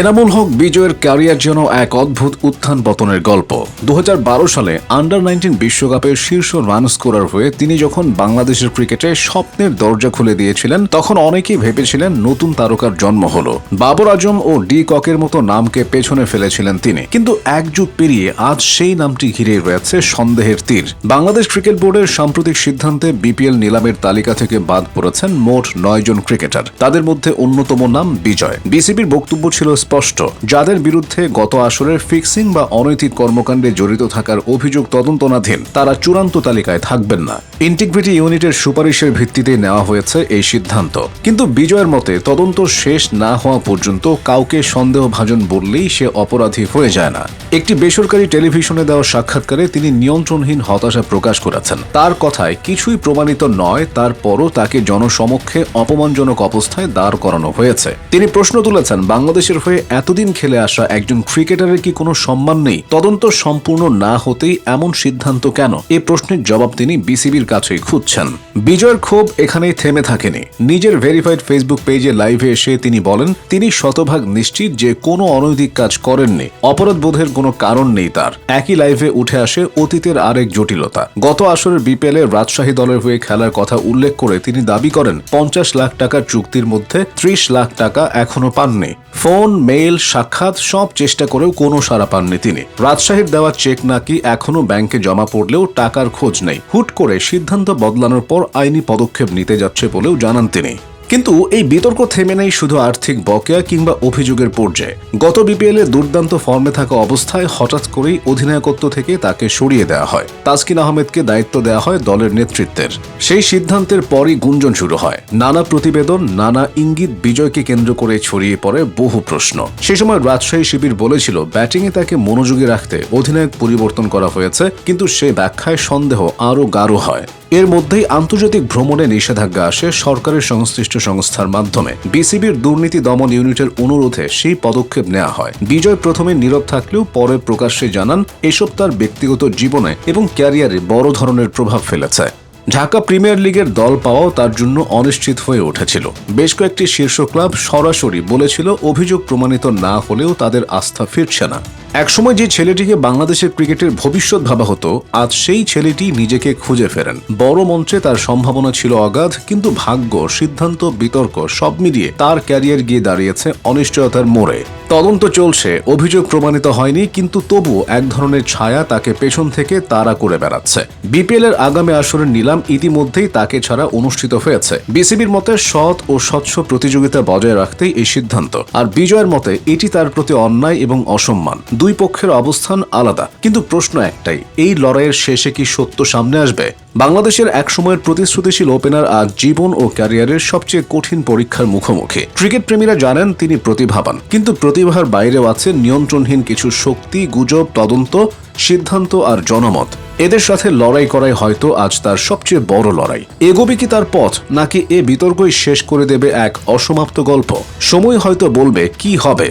এনামুল হক বিজয়ের ক্যারিয়ার যেন এক অদ্ভুত উত্থান পতনের গল্প। দু সালে আন্ডার নাইনটিন বিশ্বকাপের শীর্ষ রান স্কোরার হয়ে তিনি যখন বাংলাদেশের ক্রিকেটে স্বপ্নের দরজা খুলে দিয়েছিলেন, তখন অনেকেই ভেবেছিলেন নতুন তারকার জন্ম হলো। বাবর আজম ও ডি ককের মতো নামকে পেছনে ফেলেছিলেন তিনি। কিন্তু এক যুগ পেরিয়ে আজ সেই নামটি ঘিরে রয়েছে সন্দেহের তীর। বাংলাদেশ ক্রিকেট বোর্ডের সাম্প্রতিক সিদ্ধান্তে বিপিএল নিলামের তালিকা থেকে বাদ পড়েছেন মোট নয় জন ক্রিকেটার। তাদের মধ্যে অন্যতম নাম বিজয়। বিসিবির বক্তব্য ছিল স্পষ্ট। যাদের বিরুদ্ধে গত আসরের ফিক্সিং বা অনৈতিক কর্মকাণ্ডে জড়িত থাকার অভিযোগ তদন্তনাধীন, তারা চূড়ান্ত তালিকায় থাকবেন না। ইন্টিগ্রিটি ইউনিটের সুপারিশের ভিত্তিতে নেওয়া হয়েছে এই সিদ্ধান্ত। কিন্তু বিজয়ের মতে, তদন্ত শেষ না হওয়া পর্যন্ত কাউকে সন্দেহভাজন বললেই সে অপরাধী হয়ে যায় না। একটি বেসরকারি টেলিভিশনে দেওয়া সাক্ষাৎকারে তিনি নিয়ন্ত্রণহীন হতাশা প্রকাশ করেছেন। তার কথায় কিছুই প্রমাণিত নয়, তারপরও তাকে জনসমক্ষে অপমানজনক অবস্থায় দাঁড় করানো হয়েছে। তিনি প্রশ্ন তুলেছেন, বাংলাদেশের হয়ে এতদিন খেলে আসা একজন ক্রিকেটারের কি কোনো সম্মান নেই? তদন্ত সম্পূর্ণ না হতেই এমন সিদ্ধান্ত কেন? এ প্রশ্নের জবাব তিনি বিসিবির কাছেই খুঁজছেন। বিজয়ের ক্ষোভ এখানেই থেমে থাকেনি। নিজের ভেরিফাইড ফেসবুক পেজে লাইভে এসে তিনি বলেন, তিনি শতভাগ নিশ্চিত যে কোনো অনৈতিক কাজ করেননি। অপরাধ বোধের কোনো কারণ নেই তার। একই লাইভে উঠে আসে অতীতের আরেক জটিলতা। গত আসরের বিপিএলে রাজশাহী দলের হয়ে খেলার কথা উল্লেখ করে তিনি দাবি করেন, পঞ্চাশ লাখ টাকার চুক্তির মধ্যে ত্রিশ লাখ টাকা এখনও পাননি। ফোন মেইল, সাক্ষাৎ, সব চেষ্টা করেও কোনো সাড়া পাননি তিনি। রাজশাহীর দেওয়া চেক নাকি এখনও ব্যাংকে জমা পড়লেও টাকার খোঁজ নেই। হুট করে সিদ্ধান্ত বদলানোর পর আইনি পদক্ষেপ নিতে যাচ্ছে বলেও জানান তিনি। কিন্তু এই বিতর্ক থেমে নেই শুধু আর্থিক বকেয়া কিংবা অভিযোগের পর্যায়ে। গত বিপিএল দুর্দান্ত ফর্মে থাকা অবস্থায় হঠাৎ করেই অধিনায়কত্ব থেকে তাকে সরিয়ে দেওয়া হয়। তাসকিন আহমেদকে দায়িত্ব দেওয়া হয় দলের নেতৃত্বের। সেই সিদ্ধান্তের পরই গুঞ্জন শুরু হয়। নানা প্রতিবেদন, নানা ইঙ্গিত বিজয়কে কেন্দ্র করে ছড়িয়ে পড়ে বহু প্রশ্ন। সে সময় রাজশাহী শিবির বলেছিল, ব্যাটিংয়ে তাকে মনোযোগী রাখতে অধিনায়ক পরিবর্তন করা হয়েছে, কিন্তু সে ব্যাখ্যায় সন্দেহ আরও গাঢ় হয়। এর মধ্যেই আন্তর্জাতিক ভ্রমণে নিষেধাজ্ঞা আসে সরকারের সংশ্লিষ্ট সংস্থার মাধ্যমে। বিসিবির দুর্নীতি দমন ইউনিটের অনুরোধে সেই পদক্ষেপ নেওয়া হয়। বিজয় প্রথমে নীরব থাকলেও পরে প্রকাশ্যে জানান, এসব তার ব্যক্তিগত জীবনে এবং ক্যারিয়ারে বড় ধরনের প্রভাব ফেলেছে। ঢাকা প্রিমিয়ার লিগের দল পাওয়াও তার জন্য অনিশ্চিত হয়ে উঠেছিল। বেশ কয়েকটি শীর্ষ ক্লাব সরাসরি বলেছিল, অভিযোগ প্রমাণিত না হলেও তাদের আস্থা ফিরছে না। একসময় যে ছেলেটিকে বাংলাদেশের ক্রিকেটের ভবিষ্যৎ ভাবা হতো, আজ সেই ছেলেটি নিজেকে খুঁজে ফেরেন। বড় মঞ্চে তার সম্ভাবনা ছিল অগাধ, কিন্তু ভাগ্য, সিদ্ধান্ত, বিতর্ক সব মিলিয়ে তার ক্যারিয়ার গিয়ে দাঁড়িয়েছে অনিশ্চয়তার মোড়ে। তদন্ত চলছে, অভিযোগ প্রমাণিত হয়নি, কিন্তু তবু এক ধরনের ছায়া তাকে পেছন থেকে তাড়া করে বেড়াচ্ছে। বিপিএল এর আগামী আসরের নিলাম ইতিমধ্যেই তাকে ছাড়া অনুষ্ঠিত হয়েছে। বিসিবির মতে সৎ ও স্বচ্ছ প্রতিযোগিতা বজায় রাখতেই এই সিদ্ধান্ত। আর বিজয়ের মতে এটি তার প্রতি অন্যায় এবং অসম্মান। দুই পক্ষের অবস্থান আলাদা। কিন্তু প্রশ্ন একটাই, এই লড়াইয়ের শেষে কি সত্য সামনে আসবে? বাংলাদেশের এক সময়ের প্রতিশ্রুতিশীল ওপেনার আজ জীবন ও ক্যারিয়ারের সবচেয়ে কঠিন পরীক্ষার মুখোমুখি। ক্রিকেট প্রেমীরা জানেন তিনি প্রতিভাবান, কিন্তু প্রতিভার বাইরেও আছে নিয়ন্ত্রণহীন কিছু শক্তি, গুজব, তদন্ত, সিদ্ধান্ত আর জনমত। এদের সাথে লড়াই করাই হয়তো আজ তার সবচেয়ে বড় লড়াই। এগোবে কি তার পথ, নাকি এ বিতর্কই শেষ করে দেবে এক অসমাপ্ত গল্প? সময় হয়তো বলবে, কি হবে?